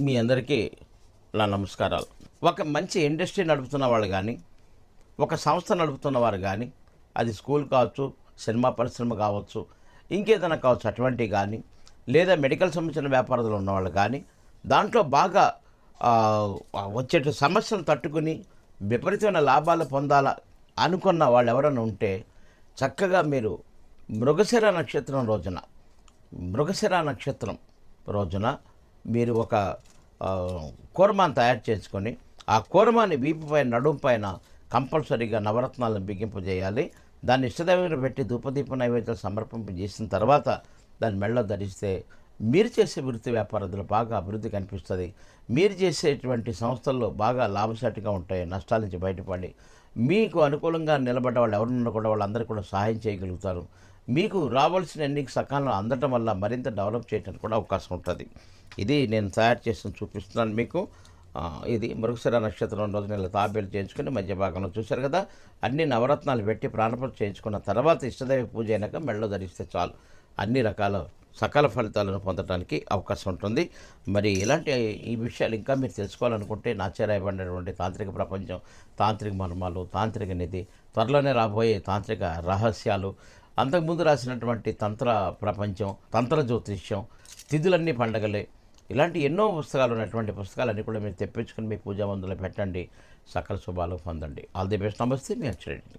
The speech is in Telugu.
మీ అందరికీ నా నమస్కారాలు. ఒక మంచి ఇండస్ట్రీ నడుపుతున్న వాళ్ళు కానీ ఒక సంస్థ నడుపుతున్న వారు కానీ అది స్కూల్ కావచ్చు సినిమా పరిశ్రమ కావచ్చు ఇంకేదైనా కావచ్చు అటువంటివి కానీ లేదా మెడికల్ సంబంధించిన వ్యాపారాలు ఉన్నవాళ్ళు కానీ దాంట్లో బాగా వచ్చేట వచ్చే సమస్యలు తట్టుకుని విపరీతమైన లాభాలు పొందాలా అనుకున్న వాళ్ళు ఎవరైనా ఉంటే చక్కగా మీరు మృగశిర నక్షత్రం రోజున మృగశిర నక్షత్రం రోజున మీరు ఒక కూరమాను తయారు చేసుకొని ఆ కూరమాని వీపు పైన నడుము పైన కంపల్సరీగా నవరత్నాలను బిగింపజేయాలి దాన్ని ఇష్టదైవంగా పెట్టి ధూపదీప నైవేద్యాలు సమర్పింపు చేసిన తర్వాత దాన్ని మెళ్ళ ధరిస్తే మీరు చేసే వృత్తి వ్యాపారాలు బాగా అభివృద్ధి కనిపిస్తుంది. మీరు చేసేటువంటి సంస్థల్లో బాగా లాభసాటిగా ఉంటాయి నష్టాల నుంచి బయటపడి మీకు అనుకూలంగా నిలబడ్డ వాళ్ళు ఎవరున్నా కూడా వాళ్ళందరూ కూడా సహాయం చేయగలుగుతారు. మీకు రావాల్సిన ఎన్నిక సకాలంలో అందటం వల్ల మరింత డెవలప్ చేయడానికి కూడా అవకాశం ఉంటుంది. ఇది నేను తయారు చేసి చూపిస్తున్నాను మీకు. ఇది మృగశిర నక్షత్రం రోజు నెల తాబేలు చేయించుకుని మధ్య భాగంలో చూశారు కదా? అన్ని నవరత్నాలు పెట్టి ప్రాణపూజ చేయించుకున్న తర్వాత ఇష్టదైవ పూజ అయినాక మెళ్ళో ధరిస్తే చాలు. అన్ని రకాల సకల ఫలితాలను పొందడానికి అవకాశం ఉంటుంది. మరి ఇలాంటి ఈ విషయాలు ఇంకా మీరు తెలుసుకోవాలనుకుంటే నాచరాయబడినటువంటి తాంత్రిక ప్రపంచం తాంత్రిక మర్మాలు తాంత్రిక నిధి త్వరలోనే రాబోయే తాంత్రిక రహస్యాలు అంతకుముందు రాసినటువంటి తంత్ర ప్రపంచం తంత్ర జ్యోతిష్యం తిథులన్నీ పండగలే. ఇలాంటి ఎన్నో పుస్తకాలు ఉన్నటువంటి పుస్తకాలన్నీ కూడా మీరు తెప్పించుకుని మీ పూజా మందులో పెట్టండి. సకల శుభాలు పొందండి. All the best. నమస్తే. మీ అక్షరెడ్డి